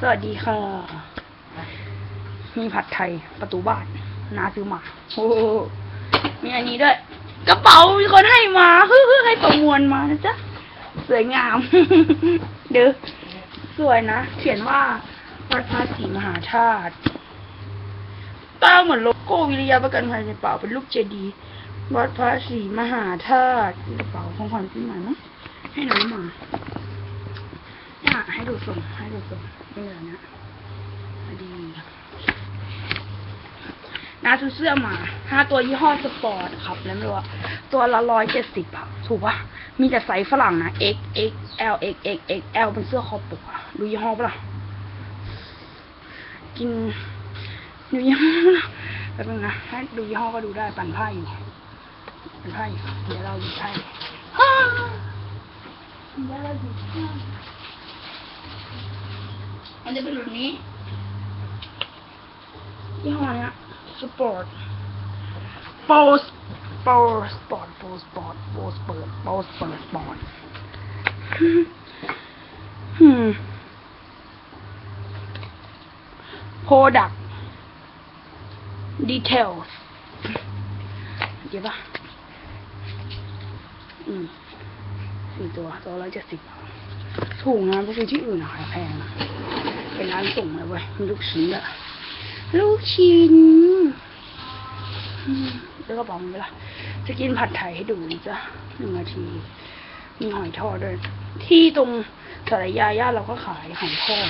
สวัสดีค่ะ มีผัดไทยประตูบ้านนาซื้อมา โอ้มีอันนี้ด้วย กระเป๋ามีคนให้มาเฮ้ยให้ประมวลมานะจ๊ะ สวยงาม เด้อสวยนะ เขียนว่าวัดพระศรีมหาธาตุตั้งเหมือนโลโก้วิริยะประกันภัยในกระเป๋าเป็นรูปเจดีย์วัดพระศรีมหาธาตุกระเป๋าของขวัญปีใหม่มั้งให้น้องมา เนี่ยให้ดูส่งให้ดูส่งนี่เลยนะดีน้าซื้อเสื้อมาห้าตัวยี่ห้อสปอร์ตครับ แล้วไม่รู้ว่าตัวละร้อยเจ็ดสิบอะถูกปะมีแต่ไซส์ฝรั่งนะ X X L X X X L เป็นเสื้อคอปกอะดูยี่ห้อปะล่ะกินดูยี่ห้อปะล่ะแป๊บนึงนะให้ดูยี่ห้อก็ดูได้ปั่นไพ่อยู่ปั่นไพ่อยู่เดี๋ยวเราหยิบไพ่ฮ่าเดี๋ยวเราหยิบไพ่ มันจะเป็นแบบนี้ยี่ห้อนี้สปอร์ตโปสโปสปอร์ตโปสปอร์ตโปสเปิดโปสเปิดปอร์ตอืมโปรดักดีเทลเดี๋ยวปะอืมสี่ตัวตัวละเจ็ดสิบ ถูกนะไปซื้ที่อื่นขายแพงนะเป็นร้านส่งเลยเว้ยมีลูกชิ้นอะลูกชิ้นแล้วก็บอกมันไปละจะกินผัดไทยให้ดูจ้ะหนึ่งนาทีมีหอยทอดด้วย ที่ตรงสารยาย่านเราก็ขายหอยทอด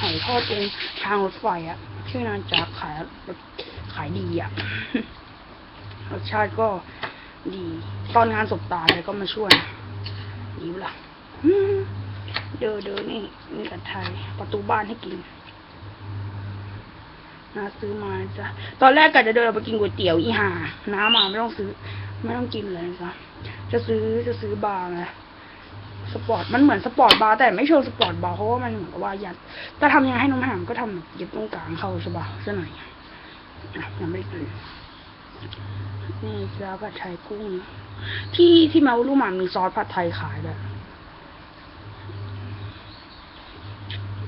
หอยทอดตรงทางรถไฟอะชื่อนานจากขายขายดีอะรสชาติก็ดี ตอนงานศพตาอะไรก็มาช่วยดีเปล่าอืม เดินเดินนี่มีกันไทยประตูบ้านให้กินน้าซื้อมาจ้ะตอนแรกกะจะเดินออกไปกินก๋วยเตี๋ยวอีห่าน้ามาไม่ต้องซื้อ ไม่ต้องกินเลยจ้ะจะซื้อจะซื้อบาร์ไงสปอร์ตมันเหมือนสปอร์ตบาร์แต่ไม่เชิงสปอร์ตบาร์เพราะว่ามันเหมือนกับว่ายัดจะทำยังไงให้น้องหามก็ทำแบบยึดตรงกลางเข้าใช่ปะซะหน่อยยังไม่กินนี่จ้าผัดไทยกุ้ง ที่ที่มาวุลูมามีซอสผัดไทยขายแบบ อืม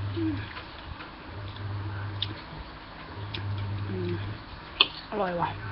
อร่อยว่ะ